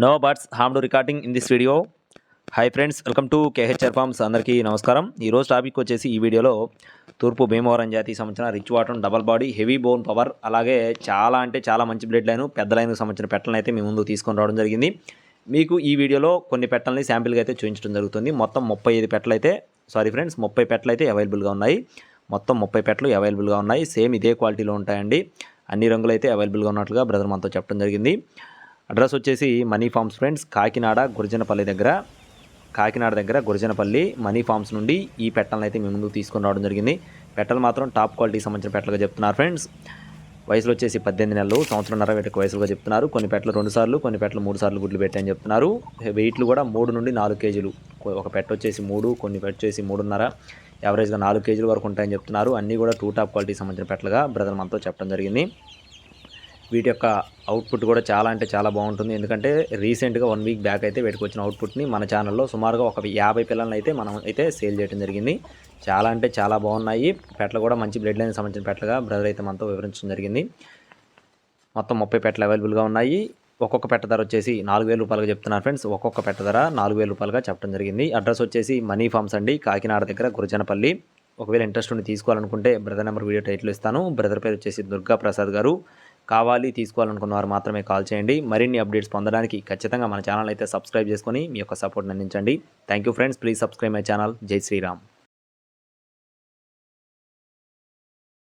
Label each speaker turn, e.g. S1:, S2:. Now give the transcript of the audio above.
S1: No birds harm to recording in this video hi friends welcome to KHR farms అందరికీ నమస్కారం. ఈరోజు topic వచ్చేసి ఈ వీడియోలో తూర్పు భీమవరం జాతికి సంబంధించిన rich water double body heavy bone power అలాగే చాలా అంటే చాలా మంచి బ్లడ్ లైన్ పెద్ద లైన్కి సంబంధించిన పెట్టలను అయితే మీ ముందు తీసుకొని రావడం జరిగింది. మీకు ఈ వీడియోలో కొన్ని పెట్టలని శాంపిల్గా అయితే చూపించడం జరుగుతుంది. మొత్తం ముప్పై ఐదు పెట్టలు అయితే సారీ ఫ్రెండ్స్ ముప్పై పెట్టలు అయితే అవైలబుల్గా ఉన్నాయి. మొత్తం ముప్పై పెట్టలు అవైలబుల్గా ఉన్నాయి. సేమ్ ఇదే క్వాలిటీలో ఉంటాయండి. అన్ని రంగులు అయితే అవైలబుల్గా ఉన్నట్లుగా బ్రదర్ మనతో చెప్పడం జరిగింది. అడ్రస్ వచ్చేసి money farms friends Kakinada Gurajanapalli దగ్గర. కాకినాడ దగ్గర గురజనపల్లి మనీ ఫార్మ్స్ నుండి ఈ పెట్టలను అయితే మేము ముందుకు తీసుకొని రావడం జరిగింది. పెట్టలు మాత్రం టాప్ క్వాలిటీకి సంబంధించిన పెట్టలుగా చెప్తున్నారు ఫ్రెండ్స్. వయసులో వచ్చేసి పద్దెనిమిది నెలలు సంవత్సరంన్నర వీటికి వయసులుగా చెప్తున్నారు. కొన్ని పెట్టలు రెండు సార్లు కొన్ని పెట్టలు మూడు సార్లు గుడ్లు పెట్టాయని చెప్తున్నారు. వెయిట్లు కూడా మూడు నుండి నాలుగు కేజీలు. ఒక పెట్ట వచ్చేసి మూడు కొన్ని పెట్ట వచ్చేసి మూడున్నర. యావరేజ్గా నాలుగు కేజీల వరకు ఉంటాయని చెప్తున్నారు. అన్నీ కూడా టూ టాప్ క్వాలిటీకి సంబంధించిన పెట్టలుగా బ్రదర్ మనతో చెప్పడం జరిగింది. వీటి యొక్క అవుట్పుట్ కూడా చాలా అంటే చాలా బాగుంటుంది. ఎందుకంటే రీసెంట్గా వన్ వీక్ బ్యాక్ అయితే వీటికి వచ్చిన అవుట్పుట్ని మన ఛానల్లో సుమారుగా ఒక యాభై పిల్లలను అయితే మనం అయితే సేల్ చేయడం జరిగింది. చాలా అంటే చాలా బాగున్నాయి. పెట్టలు కూడా మంచి బ్లడ్ లైన్ సంబంధించిన పెట్టలుగా బ్రదర్ అయితే మనతో వివరించడం జరిగింది. మొత్తం ముప్పై పెట్టలు అవైలబుల్గా ఉన్నాయి. ఒక్కొక్క పెట్ట ధర వచ్చేసి నాలుగు వేల రూపాయలుగా చెప్తున్నారు ఫ్రెండ్స్ ఒక్కొక్క పెట్ట ధర నాలుగు వేల రూపాయలుగా చెప్పడం జరిగింది. అడ్రస్ వచ్చేసి మనీ ఫార్మ్స్ అండి. కాకినాడ దగ్గర గురజనపల్లి. ఒకవేళ ఇంట్రెస్ట్ ఉండి తీసుకోవాలనుకుంటే బ్రదర్ నెంబర్ వీడియో టైటిల్ ఇస్తాను. బ్రదర్ పేరు వచ్చేసి దుర్గా ప్రసాద్ గారు. కావాలి తీసుకోవాలనుకున్న వారు మాత్రమే కాల్ చేయండి. మరిన్ని అప్డేట్స్ పొందడానికి ఖచ్చితంగా మన ఛానల్ అయితే సబ్స్క్రైబ్ చేసుకొని మీ యొక్క సపోర్ట్ అందించండి. Thank you friends please subscribe my channel Jai Sriram.